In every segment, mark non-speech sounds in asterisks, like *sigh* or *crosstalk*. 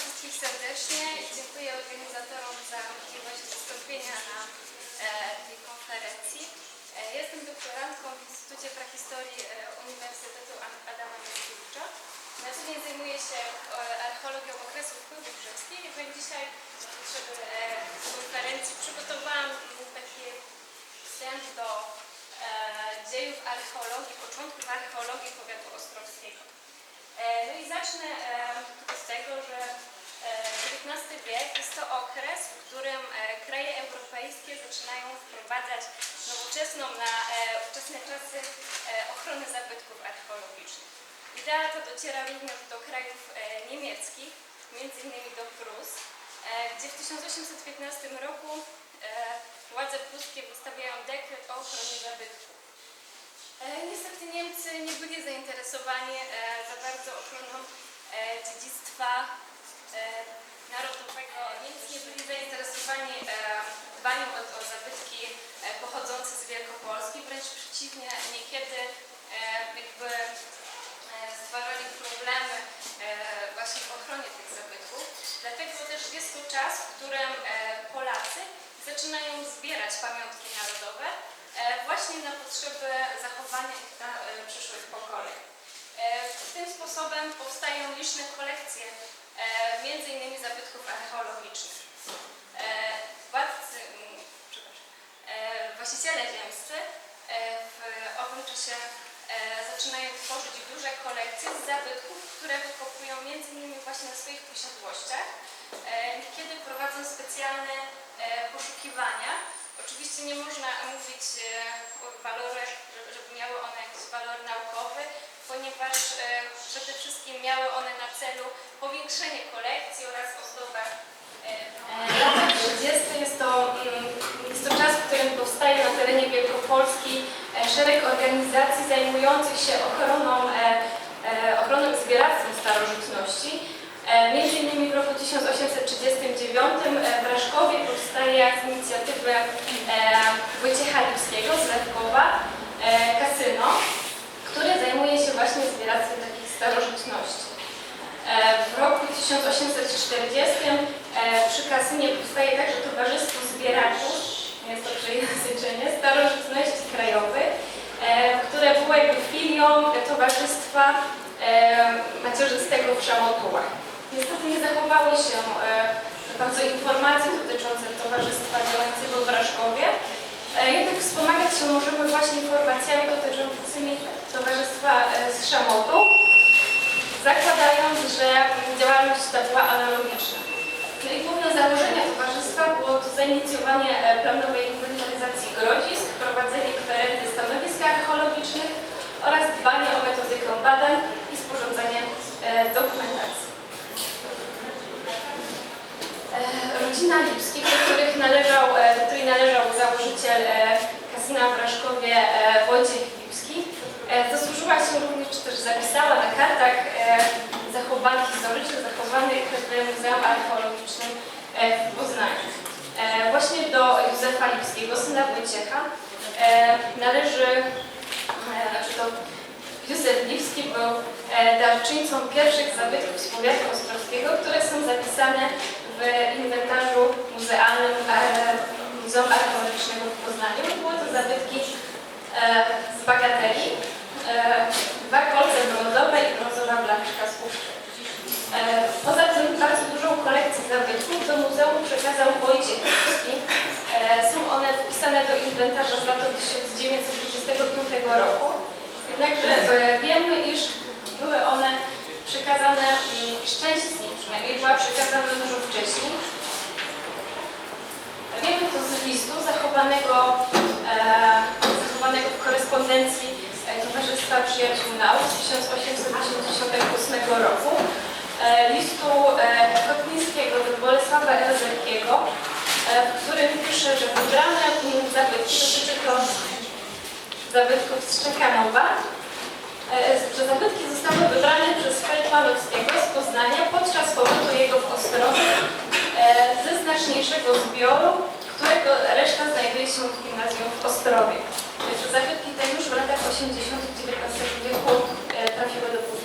wszystkich serdecznie i dziękuję organizatorom za możliwość wystąpienia na e, tej konferencji. E, jestem doktorantką w Instytucie Prahistorii e, Uniwersytetu Adama Mickiewicza. Na co dzień zajmuję się e, archeologią okresu wpływów rzymskich, dzisiaj potrzeby e, konferencji przygotowałam taki wstęp do e, dziejów archeologii, początków archeologii powiatu ostrowskiego. E, No i zacznę od tego, że e, XIX wiek jest to okres, w którym e, kraje europejskie zaczynają wprowadzać nowoczesną na ówczesne czasy ochronę zabytków archeologicznych. Idea ta dociera również do krajów niemieckich, innymi do Prus, gdzie w 1815 roku władze pruskie wystawiają dekret o ochronie zabytków. E, Niestety Niemcy nie byli zainteresowani e, za bardzo ochroną e, dziedzictwa narodowego. Niemcy nie byli zainteresowani dbaniem o, o zabytki e, pochodzące z Wielkopolski, wręcz przeciwnie, niekiedy e, jakby e, stwarzali problemy e, właśnie w ochronie tych zabytków. Dlatego też jest to czas, w którym e, Polacy zaczynają zbierać pamiątki narodowe e, właśnie na potrzeby zachowania ich dla e, przyszłych pokoleń. E, Tym sposobem powstają liczne kolekcje e, między innymi zabytków archeologicznych. E, Władcy, mm, przepraszam, e, właściciele ziemscy e, w czasie e, zaczynają tworzyć duże kolekcje z zabytków, które wykopują między innymi właśnie na swoich posiadłościach, e, kiedy prowadzą specjalne e, poszukiwania. Oczywiście nie można mówić o walorach, żeby, miały one jakiś walor naukowy, ponieważ przede wszystkim miały one na celu powiększenie kolekcji oraz ozdobę Lata 30. Jest to, mm, jest to czas, w którym powstaje na terenie Wielkopolski szereg organizacji zajmujących się ochroną, e, e, ochroną i zbieractwem starożytności. E, Między innymi w roku 1839 e, w Raszkowie powstaje z inicjatywy Wojciecha Lipskiego z Lewkowa kasyno, które zajmuje się właśnie zbieractwem takich starożytności. W roku 1840 e, przy kasynie powstaje także Towarzystwo Zbieraczów, jest to przejęzyczenie, starożytności krajowych, e, które było jakby filią Towarzystwa e, Macierzystego w Szamotułach. Niestety nie zachowały się e, bardzo informacje dotyczące Towarzystwa działającego w Raszkowie, Jednak wspomagać się możemy właśnie informacjami dotyczącymi Towarzystwa z Szamotu, zakładając, że działalność ta była analogiczna. No i główne założenia towarzystwa było to zainicjowanie e, planowej inwentaryzacji grodzisk, prowadzenie kwerendy stanowisk archeologicznych oraz dbanie o metodykę badań i sporządzanie e, dokumentacji. E, Rodzina Lipskich, do, których należał, do której należał założyciel kasyna w Raszkowie Wojciech Lipski, zasłużyła się również, czy też zapisała na kartach zachowanych, historycznie zachowanych w Muzeum Archeologicznym e, w Poznaniu. E, Właśnie do Józefa Lipskiego, syna Wojciecha, e, należy, znaczy to Józef Lipski był darczyńcą pierwszych zabytków z powiatu ostrowskiego, które są zapisane w inwentarzu muzealnym Muzeum Archeologicznego w Poznaniu. Były to zabytki z bagateli, e, dwa kolce brązowe i brązowa blaszka z puszczy. E, Poza tym bardzo dużą kolekcję zabytków do przekazał Wojciech Lipski. E, Są one wpisane do inwentarza z lata 1925 roku. Jednakże e, wiemy, iż były one przekazane, mm, nich przynajmniej była przekazana dużo wcześniej. Wiemy to z listu zachowanego, e, zachowanego w korespondencji Towarzystwa Przyjaciół Nauk z 1888 roku. E, listu e, Kotlińskiego do Bolesława Elzerkiego, e, w którym pisze, że wybrane zabytki dotyczy to zabytków z Czekanowa, że zabytki zostały wybrane przez Feldmanowskiego z Poznania podczas pobytu jego w Ostrowie ze znaczniejszego zbioru, którego reszta znajduje się w gimnazjum w Ostrowie. Zabytki te już w latach 80. XIX wieku trafiły do Poznania.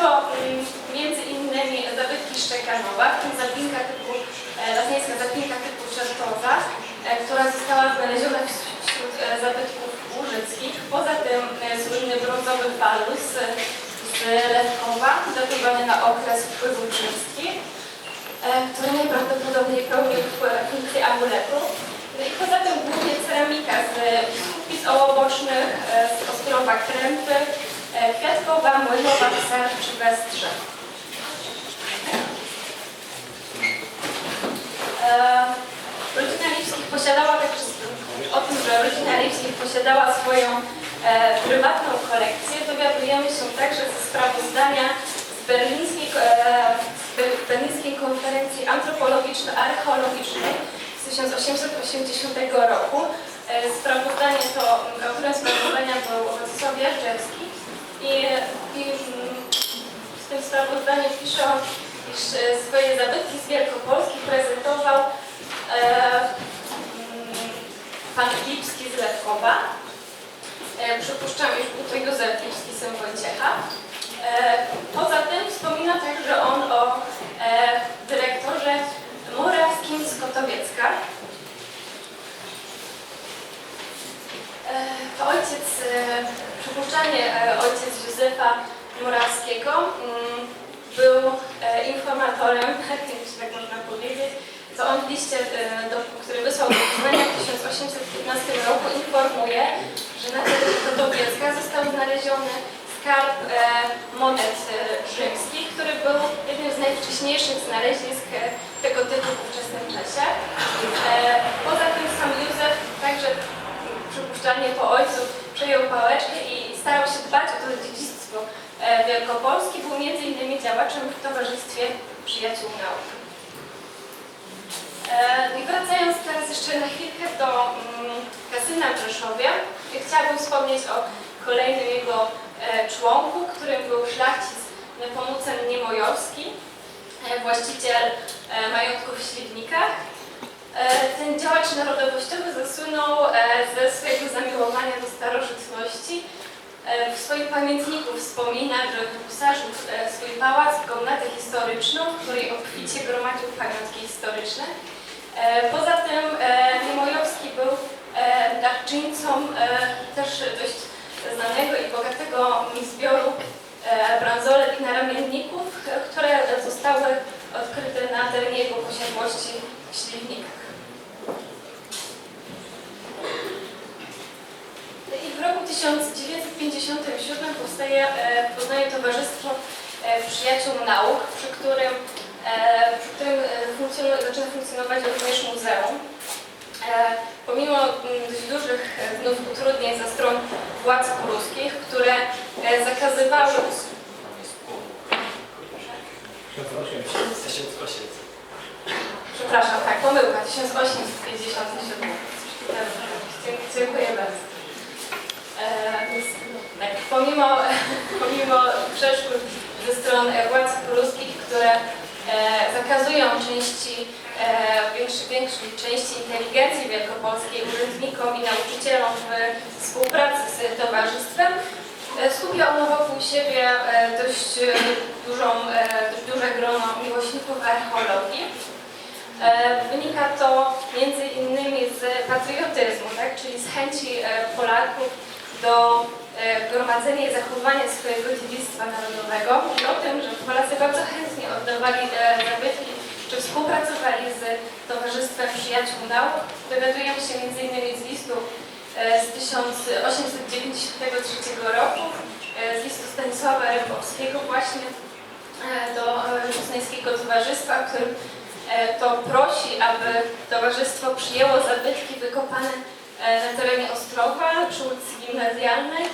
To mm, między innymi zabytki Szczekanowa, w tym zapinka typu, e, latnieńska zapinka typu Czertoza, e, która została znaleziona wśród e, zabytków łużyckich. Poza tym słynny brązowy falus z, Letkowa, datowany na okres rzymskich, e, który najprawdopodobniej pełnił funkcję amuletu. No i poza tym głównie ceramika z kupic ołobocznych, z Ostrowa Krępy, Kwiatkowa, Młynowa, Ser czy Westrze. E, Rodzina Lipskich posiadała także o tym, że rodzina Lipskich posiadała swoją e, prywatną kolekcję, dowiadujemy się także ze sprawozdania z berlińskiej, e, z ber- berlińskiej konferencji antropologiczno-archeologicznej z 1880 roku. E, sprawozdanie to, autorem sprawozdania był Władysław Jarzewski i, i w tym sprawozdaniu pisze on, iż swoje zabytki z Wielkopolski prezentował e, mm, pan Lipski z Lewkowa. E, przypuszczam, iż był to Józef Lipski, syn Wojciecha. E, poza tym wspomina także on o e, dyrektorze Morawskim z Kotowiecka. E, To ojciec, e, przypuszczanie e, ojciec Józefa Morawskiego mm, był e, informatorem, jeśli tak można powiedzieć, to on w liście, e, do, który wysłał do Poznania w 1815 roku informuje, że na terenie Kotowiecka został znaleziony skarb e, monet e, rzymskich, który był jednym z najwcześniejszych znalezisk e, tego typu w ówczesnym czasie. E, poza tym sam Józef także przypuszczalnie po ojcu przejął pałeczkę i starał się dbać o to dziedzictwo e, Wielkopolski. Był między innymi działaczem w Towarzystwie Przyjaciół Nauk. E, I wracając teraz jeszcze na chwilkę do mm, kasyna w Rzeszowie, chciałabym wspomnieć o kolejnym jego e, członku, którym był szlachcic Nepomucen Niemojowski, e, właściciel majątków w Śliwnikach. Ten działacz narodowościowy zasłynął ze swojego zamiłowania do starożytności. W swoim pamiętniku wspomina, że wyposażył swój pałac w komnatę historyczną, w której obficie gromadził pamiątki historyczne. E, Poza tym e, Niemojowski był e, darczyńcą też dość znanego i bogatego zbioru e, bransolek i naramienników, e, które zostały odkryte na terenie jego posiadłości w Śliwnikach. I w roku 1957 powstaje e, w Poznaniu Towarzystwo e, Przyjaciół Nauk, przy którym, e, przy którym e, funkcjonuje, zaczyna funkcjonować również muzeum. E, Pomimo mm, dość dużych e, znów utrudnień ze stron władz pruskich, które e, zakazywały... Przepraszam, tak, pomyłka, 1857. Dzie- Dziękuję bardzo. E, więc, tak, pomimo, *laughs* pomimo przeszkód ze stron e, władz pruskich, które e, zakazują części, większej, większej części inteligencji wielkopolskiej urzędnikom i nauczycielom w współpracy z towarzystwem, skupia ono wokół siebie e, dość, e, dużą, e, dość duże grono miłośników archeologii. E, Wynika to między innymi z patriotyzmu, tak? czyli z chęci e, Polaków do e, gromadzenia i zachowania swojego dziedzictwa narodowego i o tym, że Polacy bardzo chętnie oddawali e, zabytki czy współpracowali z Towarzystwem Przyjaciół Nauk. Dowiadujemy się innymi z listu e, z 1893 roku, e, z listu Stanisława Rybowskiego właśnie e, do e, Poznańskiego Towarzystwa, którym e, to prosi, aby towarzystwo przyjęło zabytki wykopane e, na terenie Ostrowa przy ulicy Gimnazjalnej, e,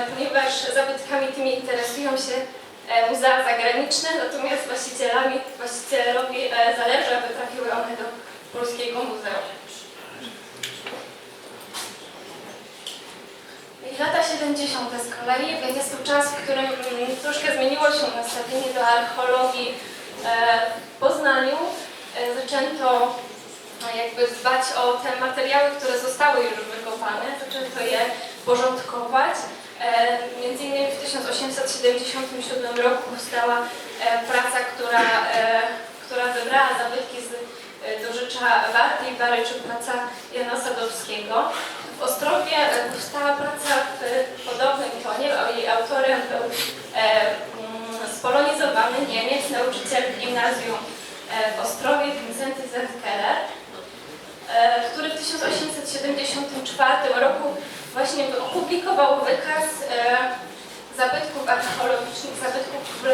ponieważ zabytkami tymi interesują się e, muzea zagraniczne, natomiast właścicielami, właścicielowi e, zależy, aby trafiły one do polskiego muzeum. Lata 70. z kolei jest to czas, w którym troszkę zmieniło się nastawienie do archeologii e, w Poznaniu. E, Zaczęto e, jakby dbać o te materiały, które zostały już wykopane, zaczęto je porządkować. Między innymi w 1877 roku powstała praca, która, która wybrała zabytki z dożycza Warty i Baryczy, praca Jana Sadowskiego. W Ostrowie e, powstała praca w podobnym tonie, jej autorem był e, mm, spolonizowany Niemiec, nauczyciel gimnazjum e, w Ostrowie, Wincenty Zerkeller, e, który w 1874 roku właśnie opublikował wykaz zabytków archeologicznych, zabytków z,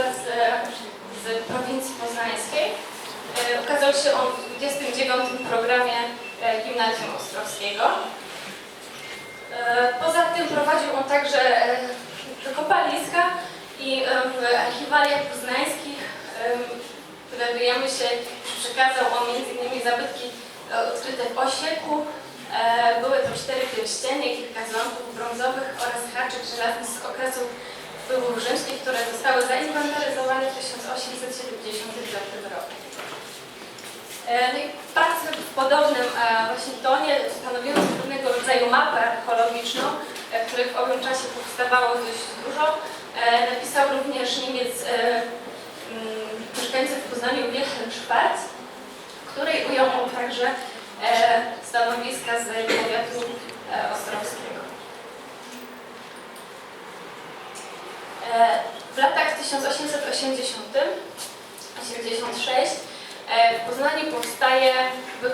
z prowincji poznańskiej. Ukazał się on w 29 programie Gimnazjum Ostrowskiego. E, Poza tym prowadził on także e, kopaliska i w archiwaliach poznańskich em, dowiadujemy się, że przekazał on m.in. zabytki e, odkryte w Osieku. Były to cztery pierścienie, kilka ząbków brązowych oraz haczyk żelazny z okresu wpływów rzymskich, które zostały zainwentaryzowane w 1879 roku. W podobnym e, właśnie tonie stanowiono pewnego rodzaju mapę archeologiczną, e, których w owym czasie powstawało dość dużo. E, Napisał również Niemiec mm, mieszkańcy w Poznaniu Wilhelm w której ujął on także stanowiska z powiatu ostrowskiego. W latach 1880-86 E, W Poznaniu powstaje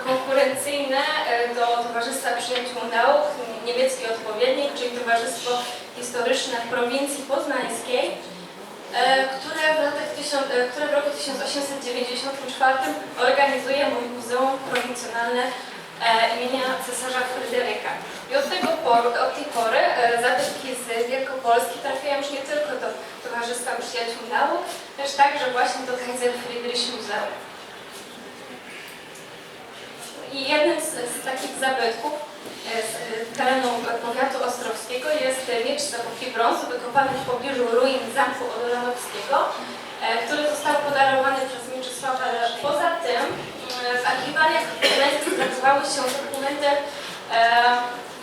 konkurencyjne e, do Towarzystwa Przyjaciół Nauk, niemiecki odpowiednik, czyli Towarzystwo Historyczne Prowincji Poznańskiej, e, które w, latach e, które w roku 1894 organizuje Muzeum Prowincjonalne e, imienia cesarza Fryderyka. I od, tego poru, od tej pory e, zabytki z Wielkopolski trafiają już nie tylko do Towarzystwa Przyjaciół Nauk, lecz także właśnie do Kaiser Friedrich Muzeum. I jednym z, z takich zabytków e, z e, terenu powiatu ostrowskiego jest e, miecz z epoki brązu wykopany w pobliżu ruin zamku Odolanowskiego, który został podarowany przez Mieczysława. Poza tym w archiwaliach poznańskich znajdowały się dokumenty,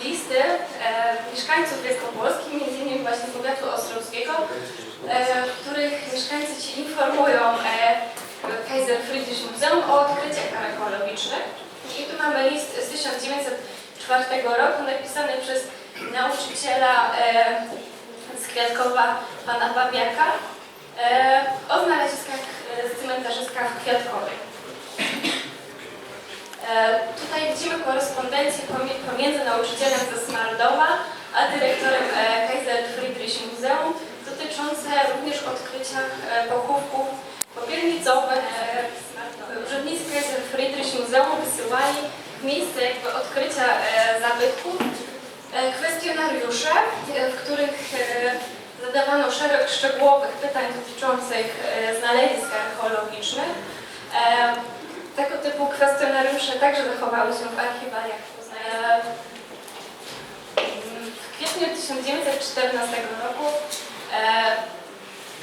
listy mieszkańców Wielkopolski, m.in. właśnie powiatu ostrowskiego, w których mieszkańcy ci informują Kaiser Friedrich Muzeum o odkryciach archeologicznych. I tu mamy list z 1904 roku napisany przez nauczyciela e, z Kwiatkowa, pana Babiaka, e, o znaleziskach e, z cmentarzyska w Kwiatkowej. E, tutaj widzimy korespondencję pomiędzy nauczycielem ze Smardowa, a dyrektorem e, Kaiser Friedrich Muzeum dotyczące również odkrycia e, pochówków popielnicowych. E, Urzędnicy Kaiser Friedrich Muzeum wysyłali w miejsce jakby odkrycia e, zabytków e, kwestionariusze, e, w których zadawano szereg szczegółowych pytań dotyczących znalezisk archeologicznych. Tego typu kwestionariusze także zachowały się w archiwaliach. E, w kwietniu 1914 roku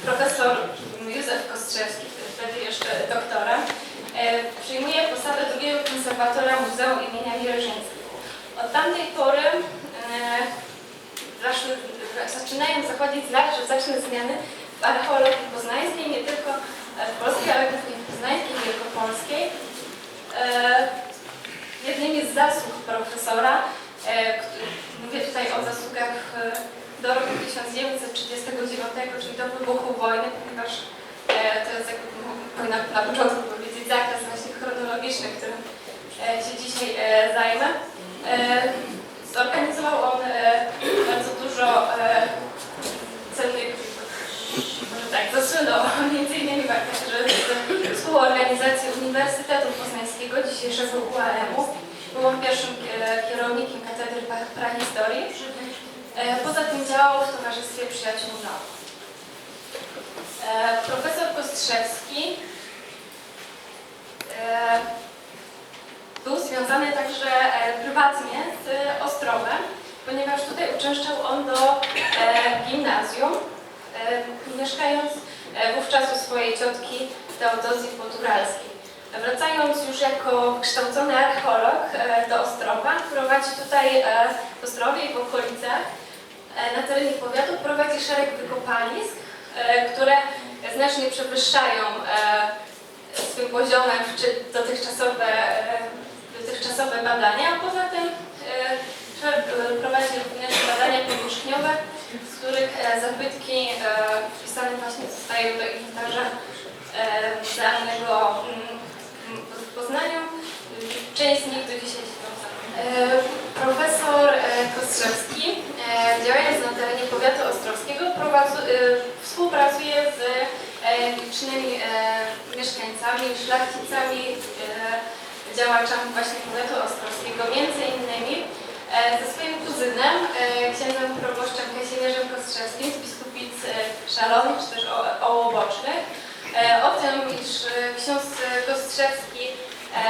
profesor Józef Kostrzewski, wtedy jeszcze doktorem, przyjmuje posadę drugiego konserwatora Muzeum imienia Wierzęńskich. Od tamtej pory e, zaczynają zachodzić znaczne, znaczne zmiany w archeologii poznańskiej, nie tylko e, w polskiej, ale głównie w poznańskiej, wielkopolskiej. E, Jednymi z zasług profesora, e, mówię tutaj o zasługach e, do roku 1939, czyli do wybuchu wojny, ponieważ e, to jest jakby, na początku zakres właśnie chronologiczny, którym e, się dzisiaj e, zajmę. E, Zorganizował on bardzo dużo cennych, może tak, zasłynął *laughs* między innymi właśnie, że z współorganizacji Uniwersytetu Poznańskiego, dzisiejszego UAM-u. Był on pierwszym kierownikiem Katedry pra- Prahistorii. Poza tym działał w Towarzystwie Przyjaciół Nauk. Profesor Kostrzewski był związany także e, prywatnie z Ostrowem, ponieważ tutaj uczęszczał on do e, gimnazjum, e, mieszkając e, wówczas u swojej ciotki Teodozji Poduralskiej. Wracając już jako wykształcony archeolog e, do Ostrowa, prowadzi tutaj e, w Ostrowie i w okolicach e, na terenie powiatu prowadzi szereg wykopalisk, e, które znacznie przewyższają swym poziomem czy dotychczasowe, e, dotychczasowe badania. Poza tym e, prowadzi również badania powierzchniowe, z których e, zabytki wpisane właśnie zostają do inwentarza muzealnego mm, w Poznaniu. Część z nich do dzisiaj się tam Profesor Kostrzewski, działając na terenie powiatu ostrowskiego, współpracuje z licznymi e, mieszkańcami, szlachcicami, e, działaczami właśnie powiatu ostrowskiego, między innymi e, ze swoim kuzynem, e, księdzem proboszczem Kazimierzem Kostrzewskim z biskupic e, szalonych czy też ołobocznych. E, O tym, iż e, ksiądz e, Kostrzewski e,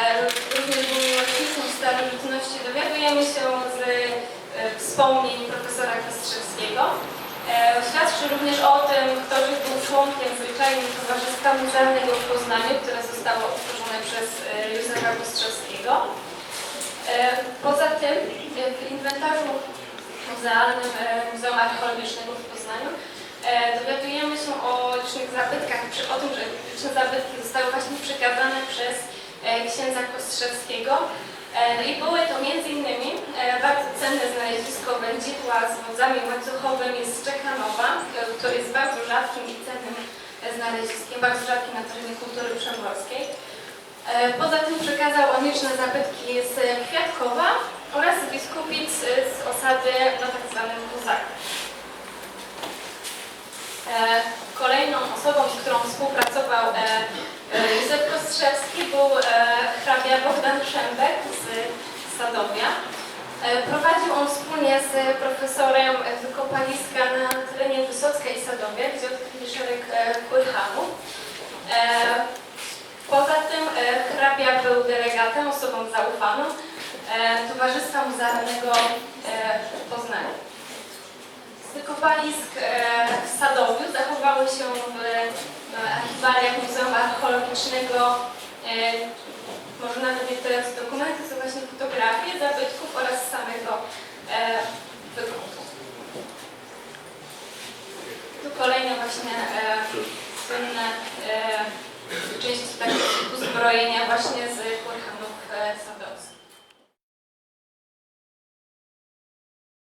również był miłośnikiem starożytności, dowiadujemy się z e, wspomnień profesora Kostrzewskiego. E, Świadczy również o tym, kto że był członkiem zwyczajnym Towarzystwa Muzealnego w Poznaniu, które zostało utworzone przez e, Józefa Kostrzewskiego. E, Poza tym w inwentarzu muzealnym Muzeum Archeologicznego w Poznaniu dowiadujemy się o licznych zabytkach, o tym, że liczne zabytki zostały właśnie przekazane przez księdza Kostrzewskiego. E, No i były to innymi e, bardzo cenne znalezisko wędzidła z wodzami łańcuchowymi z Czekanowa, e, które jest bardzo rzadkim i cennym znaleziskiem, bardzo rzadkim na terenie kultury przemorskiej. Poza tym przekazał on liczne zabytki z Kwiatkowa oraz biskupic z osady na tak zwanym Kozaku. E, Kolejną osobą, z którą współpracował Józef Kostrzewski był e, hrabia Bogdan Szembek z Sadowia. E, Prowadził on wspólnie z profesorem wykopaliska na terenie Wysocka i Sadowia, gdzie odkryli szereg e, płychanów. E, Poza tym hrabia był delegatem, osobą zaufaną Towarzystwa Muzealnego w Poznaniu. Z wykopalisk w Sadowiu zachowały się w archiwaliach Muzeum Archeologicznego e, może nawet niektóre z dokumentów, to właśnie fotografie zabytków oraz samego e, wykopu. Tu kolejne właśnie e, słynne części uzbrojenia właśnie z